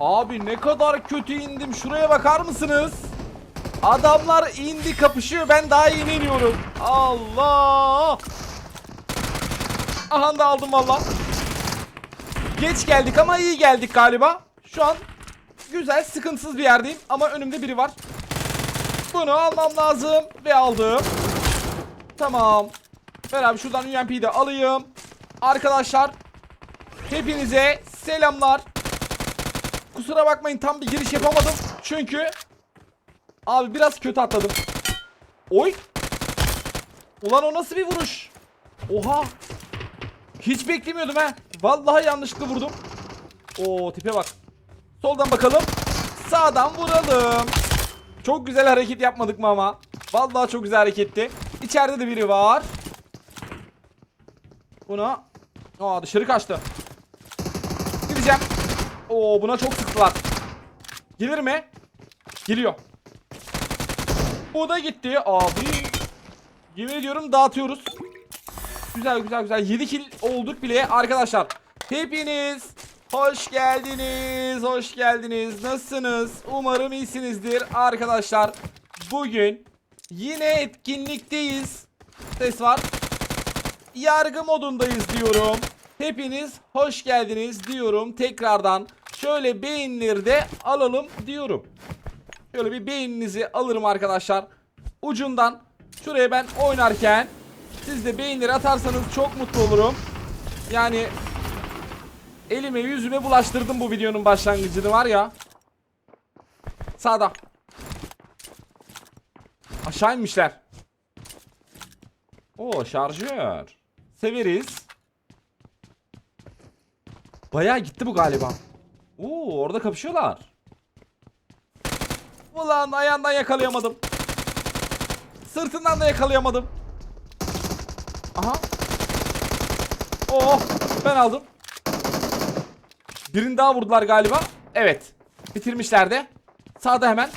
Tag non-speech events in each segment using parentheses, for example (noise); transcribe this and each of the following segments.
Abi ne kadar kötü indim. Şuraya bakar mısınız? Adamlar indi kapışıyor. Ben daha yeni iniyorum. Allah. Aha da aldım valla. Geç geldik ama iyi geldik galiba. Şu an güzel sıkıntısız bir yerdeyim. Ama önümde biri var. Bunu almam lazım. Ve aldım. Tamam. Ver abi şuradan UMP'yi de alayım. Arkadaşlar. Hepinize selamlar. Kusura bakmayın tam bir giriş yapamadım. Çünkü abi biraz kötü atladım. Oy. Ulan o nasıl bir vuruş? Oha. Hiç beklemiyordum ha. Vallahi yanlışlıkla vurdum. Oo tipe bak. Soldan bakalım. Sağdan vuralım. Çok güzel hareket yapmadık mı ama? Vallahi çok güzel hareketti. İçeride de biri var. Buna. Aa dışarı kaçtı. Gideceğim. Oo buna çok sıktılar. Gelir mi? Geliyor. Bu da gitti abi. Yemin ediyorum dağıtıyoruz. Güzel güzel güzel. 7 kill olduk bile arkadaşlar. Hepiniz hoş geldiniz. Hoş geldiniz. Nasılsınız? Umarım iyisinizdir arkadaşlar. Bugün yine etkinlikteyiz. Ses var. Yargı modundayız diyorum. Hepiniz hoş geldiniz diyorum tekrardan. Şöyle beğenileri de alalım diyorum. Şöyle bir beğeninizi alırım arkadaşlar. Ucundan şuraya ben oynarken siz de beğenileri atarsanız çok mutlu olurum. Yani elime yüzüme bulaştırdım bu videonun başlangıcını var ya. Sağda. Aşağı inmişler. Oo şarjör. Severiz. Bayağı gitti bu galiba. Oo orada kapışıyorlar. Ulan ayağından yakalayamadım. Sırtından da yakalayamadım. Aha. Oh ben aldım. Birini daha vurdular galiba. Evet. Bitirmişler de. Sağda hemen.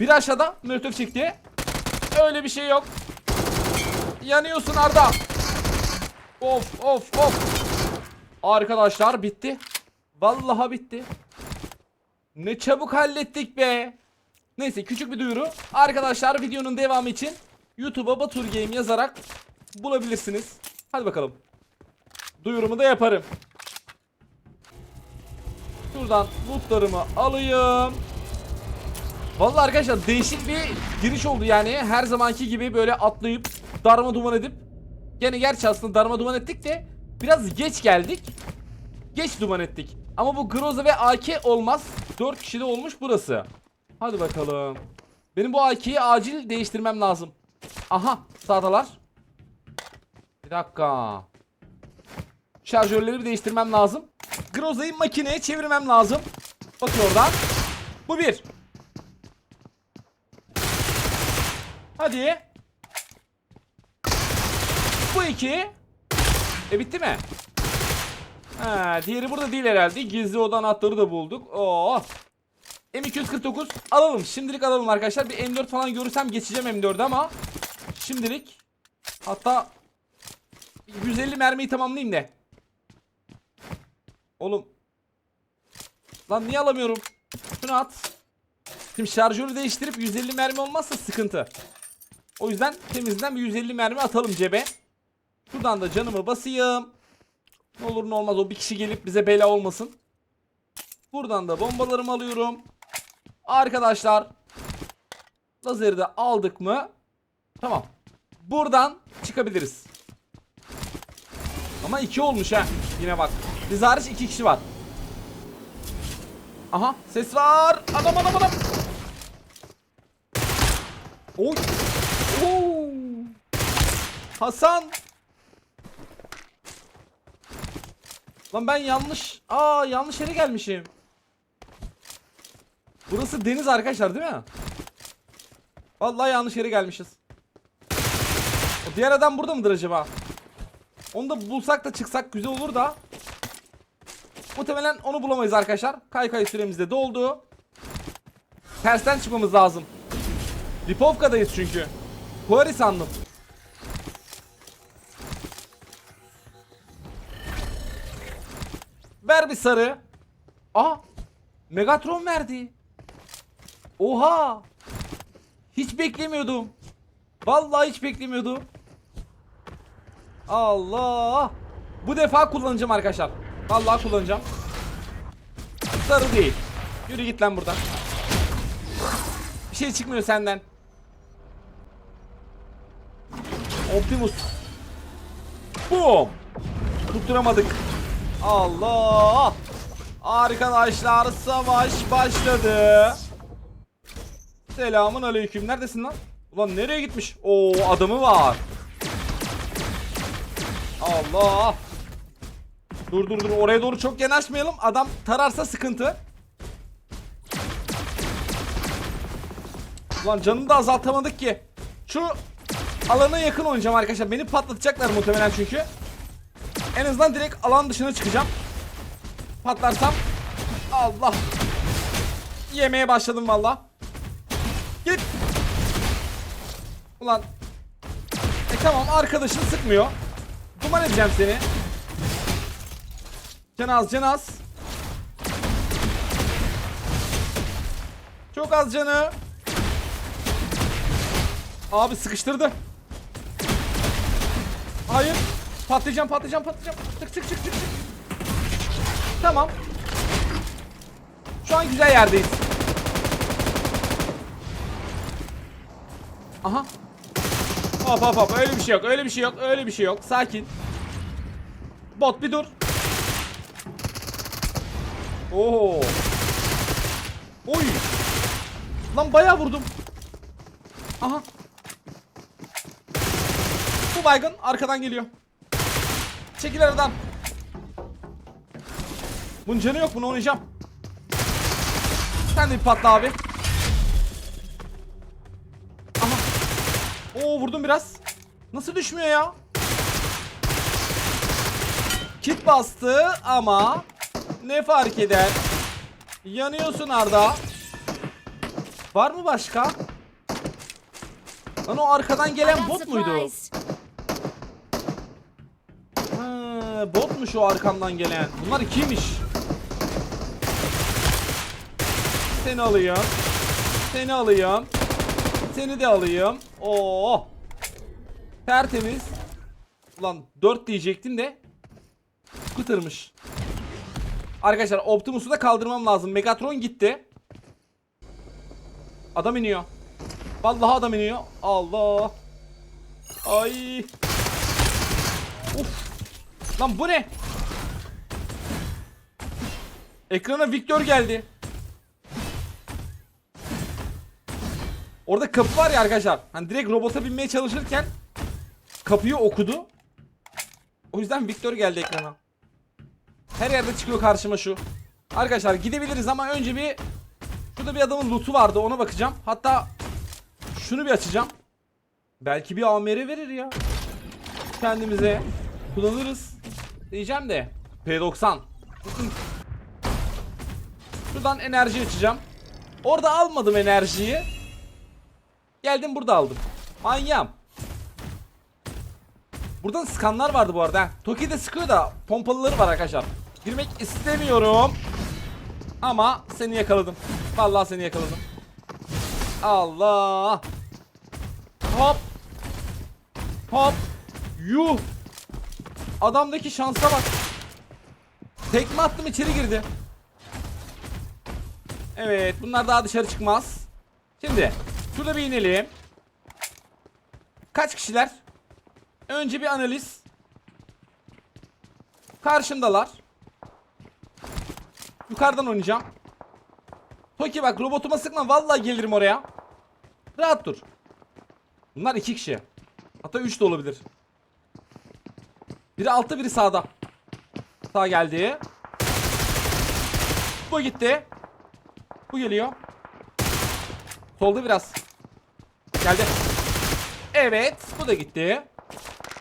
Biri aşağıda. Molotof çekti. Öyle bir şey yok. Yanıyorsun Arda. Of of of. Arkadaşlar bitti. Vallahi bitti. Ne çabuk hallettik be. Neyse küçük bir duyuru. Arkadaşlar videonun devamı için YouTube'a Batur Game yazarak bulabilirsiniz. Hadi bakalım. Duyurumu da yaparım. Şuradan lootlarımı alayım. Vallahi arkadaşlar değişik bir giriş oldu yani. Her zamanki gibi böyle atlayıp darma duman edip Gene gerçi aslında darma duman ettik de biraz geç geldik. Geç duman ettik. Ama bu Groza ve AK olmaz. 4 kişide olmuş burası. Hadi bakalım. Benim bu AK'yi acil değiştirmem lazım. Aha sağdalar. Bir dakika. Şarjörleri bir değiştirmem lazım. Groza'yı makineye çevirmem lazım. Bakın oradan. Bu bir. Hadi. Bu iki. E bitti mi? Ha, diğeri burada değil herhalde. Gizli oda anahtarı da bulduk. Oo. M249 alalım. Şimdilik alalım arkadaşlar. Bir M4 falan görürsem geçeceğim M4'e ama şimdilik hatta 150 mermiyi tamamlayayım de. Oğlum. Lan niye alamıyorum? Şunu at. Şimdi şarjörü değiştirip 150 mermi olmazsa sıkıntı. O yüzden temizden bir 150 mermi atalım cebe. Şuradan da canımı basayım. Ne olur ne olmaz o bir kişi gelip bize bela olmasın. Buradan da bombalarımı alıyorum. Arkadaşlar. Lazeri de aldık mı? Tamam. Buradan çıkabiliriz. Ama iki olmuş ha. Yine bak. Biz hariç iki kişi var. Aha ses var. Adam adam adam. Oy. Oo. Hasan. Lan ben yanlış. Aa yanlış yere gelmişim. Burası deniz arkadaşlar değil mi? Vallahi yanlış yere gelmişiz. O diğer adam burada mıdır acaba? Onu da bulsak da çıksak güzel olur da. Muhtemelen onu bulamayız arkadaşlar. Kaykay süremiz de doldu. Tersten çıkmamız lazım. Lipovka'dayız çünkü. Kuari sandım. Bir sarı. Aha. Megatron verdi. Oha. Hiç beklemiyordum. Vallahi hiç beklemiyordum. Allah. Bu defa kullanacağım arkadaşlar. Vallahi kullanacağım. Sarı değil. Yürü git lan buradan. Bir şey çıkmıyor senden. Optimus. Boom. Tutturamadık. Allah. Arkadaşlar savaş başladı. Selamun aleyküm. Neredesin lan? Ulan nereye gitmiş? Oo adamı var. Allah. Dur dur dur oraya doğru çok yanaşmayalım. Adam tararsa sıkıntı. Ulan canını da azaltamadık ki. Şu alana yakın oynayacağım arkadaşlar. Beni patlatacaklar muhtemelen çünkü. En azından direkt alan dışına çıkacağım. Patlarsam Allah. Yemeye başladım valla. Git. Ulan. E tamam arkadaşın sıkmıyor. Duman edeceğim seni. Canaz canaz. Çok az canı. Abi sıkıştırdı. Hayır. Patlayacağım patlayacağım patlayacağım. Çık çık çık çık. Tamam. Şu an güzel yerdeyiz. Aha. Hop hop hop öyle bir şey yok öyle bir şey yok öyle bir şey yok sakin. Bot bir dur. Oo. Oy. Lan bayağı vurdum. Aha. Bu baygın arkadan geliyor. Çekil aradan. Bunun canı yok bunu oynayacağım. Sen de bir patla abi. Aha. Oo vurdum biraz. Nasıl düşmüyor ya? Kit bastı ama ne fark eder? Yanıyorsun Arda. Var mı başka? Lan o arkadan gelen bot muydu? Botmuş o arkamdan gelen. Bunlar ikiymiş. Seni alayım. Seni alayım. Seni de alayım. Oo. Tertemiz. Ulan 4 diyecektim de. Kıtırmış. Arkadaşlar Optimus'u da kaldırmam lazım. Megatron gitti. Adam iniyor. Vallahi adam iniyor. Allah. Ay. Uf. Lan bu ne? Ekrana Victor geldi. Orada kapı var ya arkadaşlar. Hani direkt robota binmeye çalışırken kapıyı okudu. O yüzden Victor geldi ekrana. Her yerde çıkıyor karşıma şu. Arkadaşlar gidebiliriz ama önce bir Şurada bir adamın loot'u vardı ona bakacağım. Hatta şunu bir açacağım. Belki bir AMR verir ya. Kendimize kullanırız. Diyeceğim de P90. Şuradan enerji açacağım. Orada almadım enerjiyi. Geldim burada aldım. Manyağım. Buradan skanlar vardı bu arada. ha. Toki'de sıkıyor da pompalıları var arkadaşlar. Girmek istemiyorum. Ama seni yakaladım. Vallahi seni yakaladım. Allah. Hop. Hop. Yuh. Adamdaki şansa bak. Tekme attım içeri girdi. Evet bunlar daha dışarı çıkmaz. Şimdi şurada bir inelim. Kaç kişiler? Önce bir analiz. Karşımdalar. Yukarıdan oynayacağım. Toki bak robotuma sıkma vallahi gelirim oraya. Rahat dur. Bunlar iki kişi. Hatta üç de olabilir. Biri altta biri sağda. Sağ geldi. Bu gitti. Bu geliyor. Solda biraz. Geldi. Evet. Bu da gitti.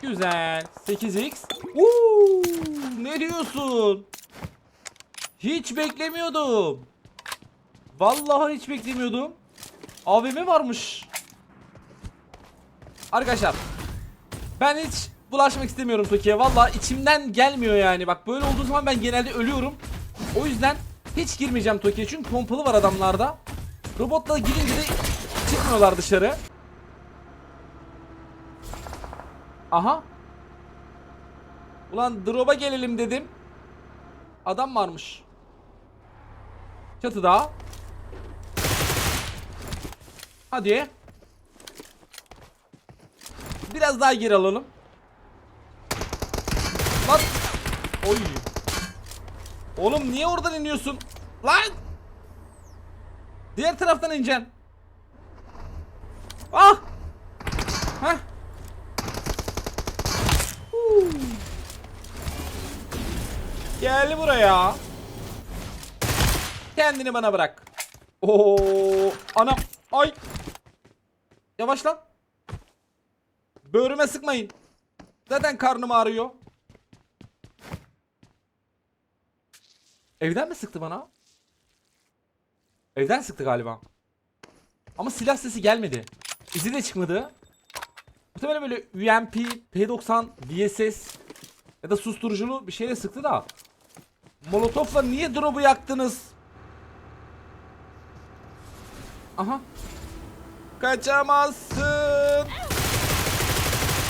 Güzel. 8x. Uuu, ne diyorsun? Hiç beklemiyordum. Vallahi hiç beklemiyordum. AVM varmış. Arkadaşlar. Ben hiç bulaşmak istemiyorum Toki'ye. Vallahi içimden gelmiyor yani. Bak böyle olduğu zaman ben genelde ölüyorum. O yüzden Hiç girmeyeceğim Toki'ye çünkü pompalı var adamlarda. Robotla gidince de çıkmıyorlar dışarı. Aha. Ulan drop'a gelelim dedim. Adam varmış. Çatıda. Hadi. Biraz daha geri alalım. Lan. Oy. Oğlum niye oradan iniyorsun? Lan. Diğer taraftan ineceksin. Ah. Heh. Huu. Gel buraya. Kendini bana bırak. Oo, anam. Ay. Yavaş lan. Böğrüme sıkmayın. Zaten karnım ağrıyor. Evden mi sıktı bana? Evden sıktı galiba. Ama silah sesi gelmedi. İzi de çıkmadı. Muhtemelen böyle UMP, P90, VSS ya da susturuculu bir şeyle sıktı da. Molotofla niye drop'u yaktınız? Aha. Kaçamazsın.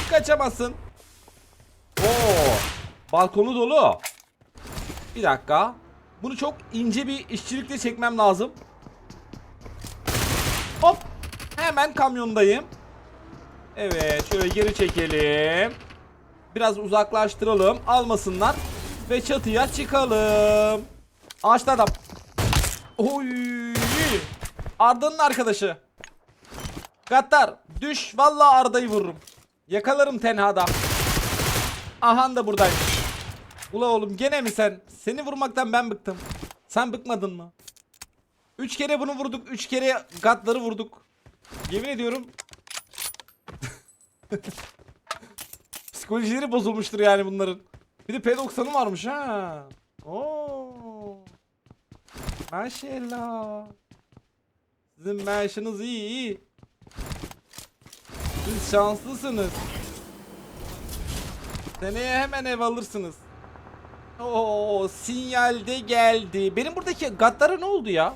Kaçamazsın. Oo. Balkonu dolu. Bir dakika. Bunu çok ince bir işçilikle çekmem lazım. Hop. Hemen kamyondayım. Evet şöyle geri çekelim. Biraz uzaklaştıralım. Almasınlar. Ve çatıya çıkalım. Ağaçta adam. Oy. Arda'nın arkadaşı. Gattar düş vallahi Arda'yı vururum. Yakalarım tenhada. Ahan da buradaymış. Ula oğlum gene mi sen? Seni vurmaktan ben bıktım. Sen bıkmadın mı? Üç kere bunu vurduk. Üç kere gatları vurduk. Yemin ediyorum. (laughs) Psikolojileri bozulmuştur yani bunların. Bir de P90'ı varmış ha. Oo. Maşallah. Sizin maaşınız iyi iyi. Siz şanslısınız. Seneye hemen ev alırsınız. Oo sinyal de geldi. Benim buradaki Gattar'a ne oldu ya?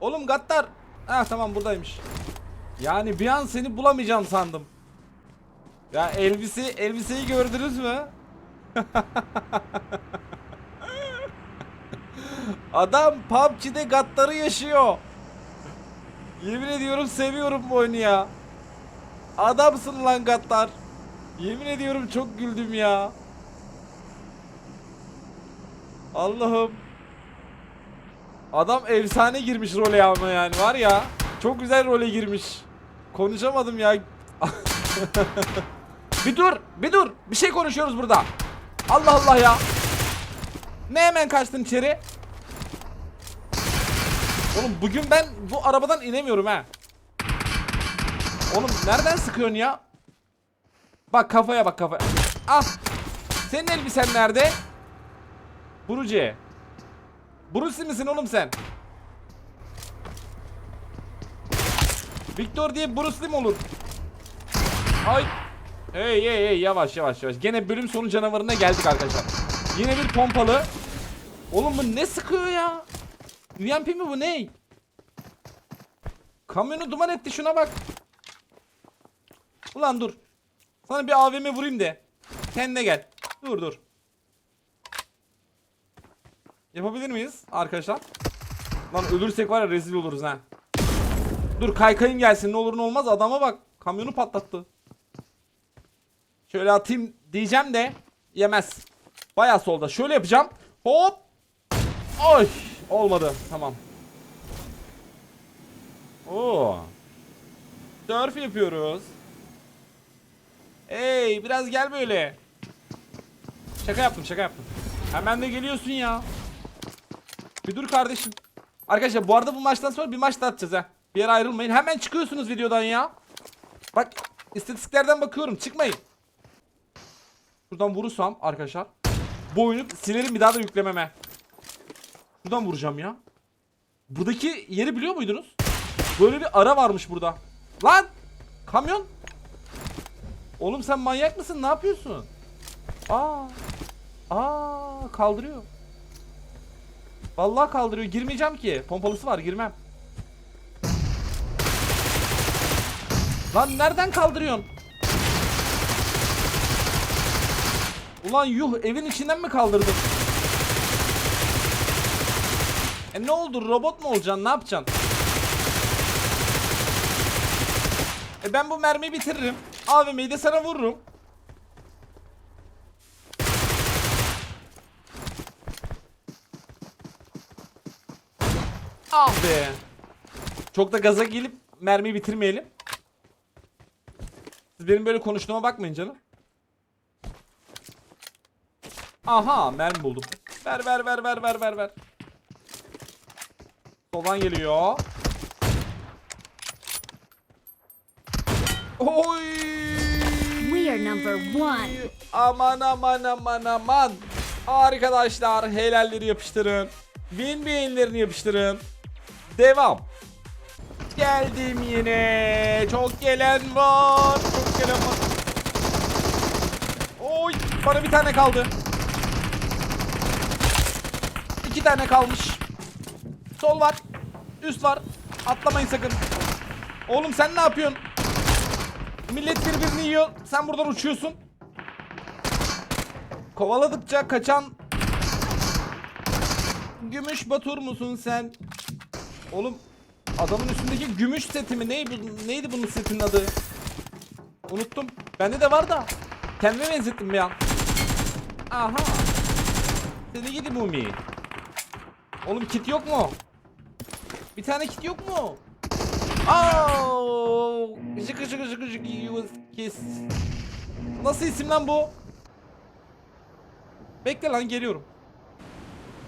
Oğlum Gattar. Ha tamam buradaymış. Yani bir an seni bulamayacağım sandım. Ya elbise elbiseyi gördünüz mü? (laughs) Adam PUBG'de Gattar'ı yaşıyor. Yemin ediyorum seviyorum bu oyunu ya. Adamsın lan Gattar. Yemin ediyorum çok güldüm ya. Allah'ım. Adam efsane girmiş role ama yani var ya. Çok güzel role girmiş. Konuşamadım ya. (laughs) bir dur, bir dur. Bir şey konuşuyoruz burada. Allah Allah ya. Ne hemen kaçtın içeri? Oğlum bugün ben bu arabadan inemiyorum ha. Oğlum nereden sıkıyorsun ya? Bak kafaya bak kafaya. Ah. Senin elbisen nerede? Buruci. Bruce misin oğlum sen? Victor diye Bruce mi olur? Ay. Hey hey hey yavaş yavaş yavaş. Gene bölüm sonu canavarına geldik arkadaşlar. Yine bir pompalı. Oğlum bu ne sıkıyor ya? UMP mi bu ne? Kamyonu duman etti şuna bak. Ulan dur. Sana bir AVM vurayım de. Kendine gel. Dur dur. Yapabilir miyiz arkadaşlar? Lan ölürsek var ya rezil oluruz ha. Dur kaykayım gelsin ne olur ne olmaz adama bak. Kamyonu patlattı. Şöyle atayım diyeceğim de yemez. Baya solda. Şöyle yapacağım. Hop. Oy. Olmadı. Tamam. Oo. Surf yapıyoruz. Hey biraz gel böyle. Şaka yaptım şaka yaptım. Hemen de geliyorsun ya. Bir dur kardeşim. Arkadaşlar bu arada bu maçtan sonra bir maç da atacağız ha. Bir yere ayrılmayın. Hemen çıkıyorsunuz videodan ya. Bak istatistiklerden bakıyorum. Çıkmayın. Şuradan vurursam arkadaşlar. Bu oyunu silerim bir daha da yüklememe. Şuradan vuracağım ya. Buradaki yeri biliyor muydunuz? Böyle bir ara varmış burada. Lan! Kamyon! Oğlum sen manyak mısın? Ne yapıyorsun? Aa! Aa! Kaldırıyor. Vallahi kaldırıyor. Girmeyeceğim ki. Pompalısı var girmem. Lan nereden kaldırıyorsun? Ulan yuh evin içinden mi kaldırdın? E ne oldu robot mu olacaksın ne yapacaksın? E ben bu mermiyi bitiririm. AVM'yi de sana vururum. Ah be. Çok da gaza gelip mermiyi bitirmeyelim. Siz benim böyle konuştuğuma bakmayın canım. Aha mermi buldum. Ver ver ver ver ver ver ver. Soldan geliyor. Oy! We are number one. Aman aman aman aman. Arkadaşlar helalleri yapıştırın. Win beğenilerini yapıştırın. Devam. Geldim yine. Çok gelen var. Çok gelen var. Oy bana bir tane kaldı. İki tane kalmış. Sol var. Üst var. Atlamayın sakın. Oğlum sen ne yapıyorsun? Millet birbirini yiyor. Sen buradan uçuyorsun. Kovaladıkça kaçan Gümüş Batur musun sen? Oğlum adamın üstündeki gümüş seti mi? Ney bu, neydi bunun setinin adı? Unuttum. Bende de var da. Kendime benzettim bir an. Aha. Seni gidi Mumi. Oğlum kit yok mu? Bir tane kit yok mu? Aa! Jıkı jıkı jıkı jıkı you kiss. Nasıl isim lan bu? Bekle lan geliyorum.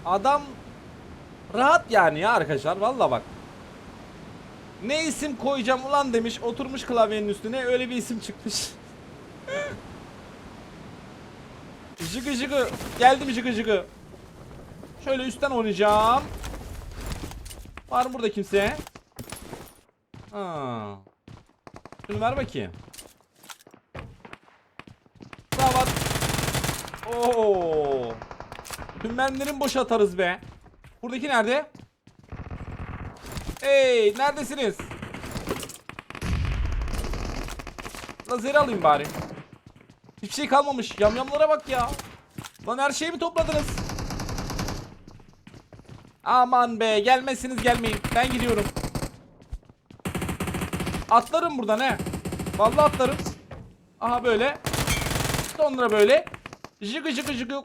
Adam rahat yani ya arkadaşlar valla bak. Ne isim koyacağım ulan demiş oturmuş klavyenin üstüne öyle bir isim çıkmış. jıgı jıgı geldim jıgı jıgı. Şöyle üstten oynayacağım. Var mı burada kimse? Ha. Şunu ver bakayım. Daha var. Oo. Tüm mermilerin boş atarız be. Buradaki nerede? Hey, neredesiniz? Lazeri alayım bari. Hiçbir şey kalmamış. Yamyamlara bak ya. Lan her şeyi mi topladınız? Aman be, gelmezsiniz gelmeyin. Ben gidiyorum. Atlarım buradan he. Vallahi atlarım. Aha böyle. Sonra böyle. Jıgı jıgı jıgı.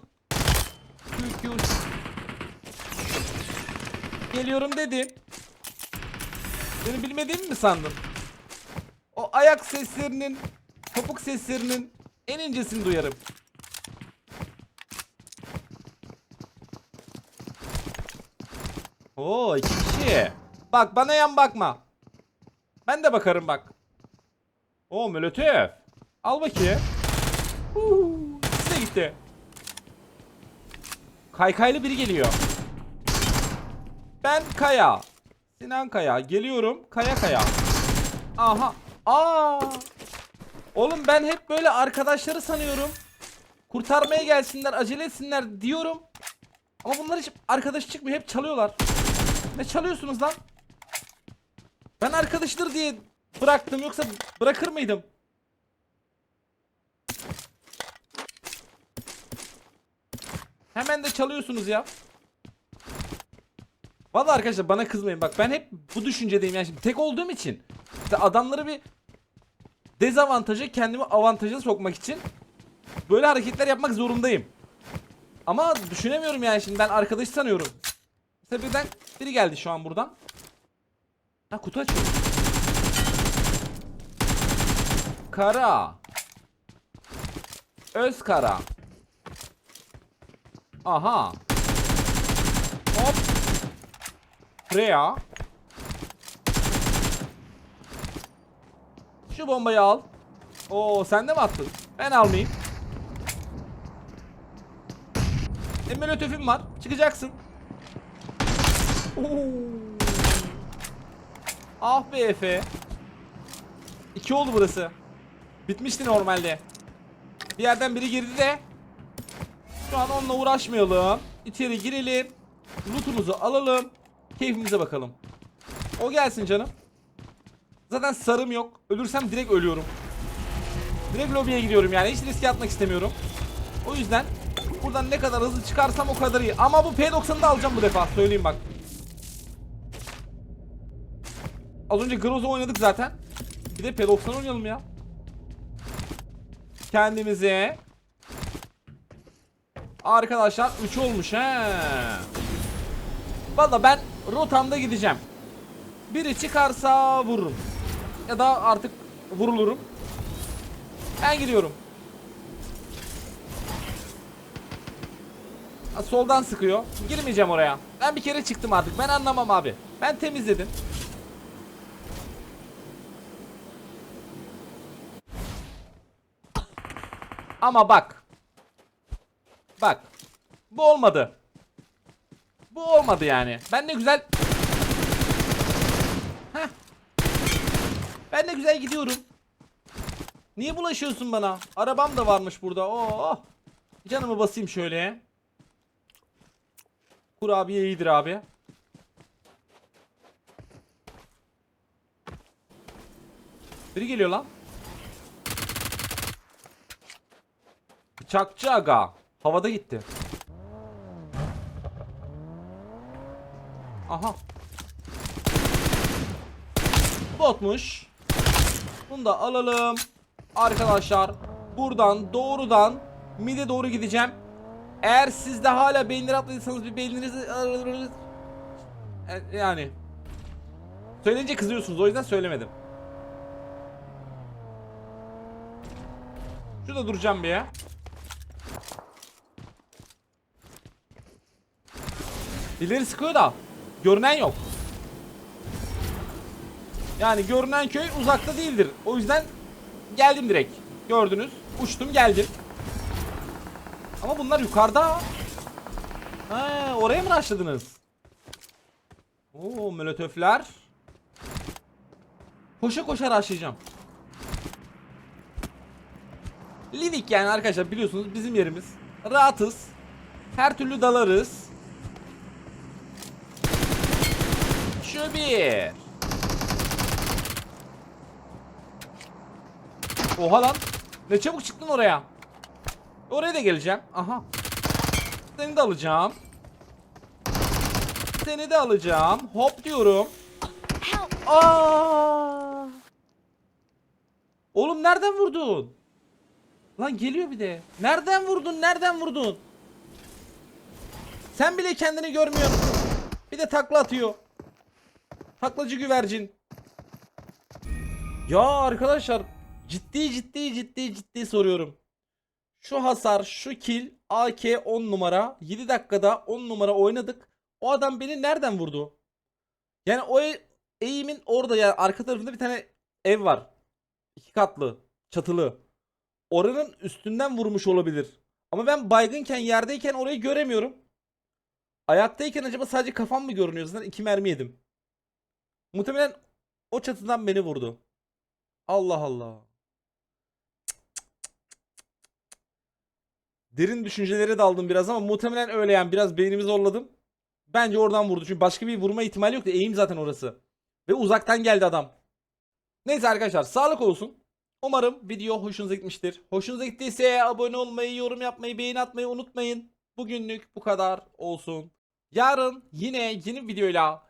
Geliyorum dedim. Beni bilmediğimi mi sandın? O ayak seslerinin, topuk seslerinin en incesini duyarım. Oo iki kişi. Bak bana yan bakma. Ben de bakarım bak. Oo molotof. Al bakayım. Huu, ikisi de gitti. Kaykaylı biri geliyor. Ben Kaya. Sinan Kaya. Geliyorum. Kaya Kaya. Aha. Aa. Oğlum ben hep böyle arkadaşları sanıyorum. Kurtarmaya gelsinler, acele etsinler diyorum. Ama bunlar hiç arkadaş çıkmıyor. Hep çalıyorlar. Ne çalıyorsunuz lan? Ben arkadaşdır diye bıraktım yoksa bırakır mıydım? Hemen de çalıyorsunuz ya. Vallahi arkadaşlar bana kızmayın bak ben hep bu düşüncedeyim yani şimdi tek olduğum için işte adamları bir dezavantaja kendimi avantaja sokmak için böyle hareketler yapmak zorundayım. Ama düşünemiyorum yani şimdi ben arkadaş sanıyorum. Mesela birden biri geldi şu an buradan. Ha kutu açıyor. Kara. Özkara. Aha. Hop. Freya. Şu bombayı al. Oo sen de mi attın? Ben almayayım. E molotofim var. Çıkacaksın. Oo. Ah be Efe. İki oldu burası. Bitmişti normalde. Bir yerden biri girdi de. Şu an onunla uğraşmayalım. İçeri girelim. Lootumuzu alalım. Keyfimize bakalım. O gelsin canım. Zaten sarım yok. Ölürsem direkt ölüyorum. Direkt lobiye gidiyorum yani. Hiç riske atmak istemiyorum. O yüzden buradan ne kadar hızlı çıkarsam o kadar iyi. Ama bu P90'ı da alacağım bu defa. Söyleyeyim bak. Az önce Groza oynadık zaten. Bir de P90 oynayalım ya. Kendimize. Arkadaşlar 3 olmuş he. Valla ben rotamda gideceğim. Biri çıkarsa vururum. Ya da artık vurulurum. Ben gidiyorum. Soldan sıkıyor. Girmeyeceğim oraya. Ben bir kere çıktım artık. Ben anlamam abi. Ben temizledim. Ama bak. Bak. Bu olmadı. Bu olmadı yani. Ben ne güzel Heh. Ben de güzel gidiyorum. Niye bulaşıyorsun bana? Arabam da varmış burada. Oo. Canımı basayım şöyle. Kurabiye iyidir abi. Biri geliyor lan. Bıçakçı aga. Havada gitti. Aha. Botmuş. Bunu da alalım. Arkadaşlar buradan doğrudan mide doğru gideceğim. Eğer siz de hala beynleri atladıysanız bir beyninizi E, yani söyleyince kızıyorsunuz o yüzden söylemedim. Şurada duracağım bir ya. İleri sıkıyor da görünen yok. Yani görünen köy uzakta değildir. O yüzden geldim direkt. Gördünüz. Uçtum geldim. Ama bunlar yukarıda. Ha, oraya mı başladınız? Oo molotöfler. Koşa koşa raşlayacağım. Livik yani arkadaşlar biliyorsunuz bizim yerimiz. Rahatız. Her türlü dalarız. Şu bir. Oha lan. Ne çabuk çıktın oraya. Oraya da geleceğim. Aha. Seni de alacağım. Seni de alacağım. Hop diyorum. Aa! Oğlum nereden vurdun? Lan geliyor bir de. Nereden vurdun? Nereden vurdun? Sen bile kendini görmüyorsun. Bir de takla atıyor. Taklacı güvercin. Ya arkadaşlar ciddi ciddi ciddi ciddi soruyorum. Şu hasar, şu kill AK 10 numara 7 dakikada 10 numara oynadık. O adam beni nereden vurdu? Yani o e- eğimin orada yani arka tarafında bir tane ev var. İki katlı, çatılı. Oranın üstünden vurmuş olabilir. Ama ben baygınken yerdeyken orayı göremiyorum. Ayaktayken acaba sadece kafam mı görünüyor? Zaten iki mermi yedim. Muhtemelen o çatıdan beni vurdu. Allah Allah. Derin düşüncelere daldım biraz ama muhtemelen öyle yani biraz beynimi zorladım. Bence oradan vurdu. Çünkü başka bir vurma ihtimali yoktu. Eğim zaten orası. Ve uzaktan geldi adam. Neyse arkadaşlar sağlık olsun. Umarım video hoşunuza gitmiştir. Hoşunuza gittiyse abone olmayı, yorum yapmayı, beğeni atmayı unutmayın. Bugünlük bu kadar olsun. Yarın yine yeni videoyla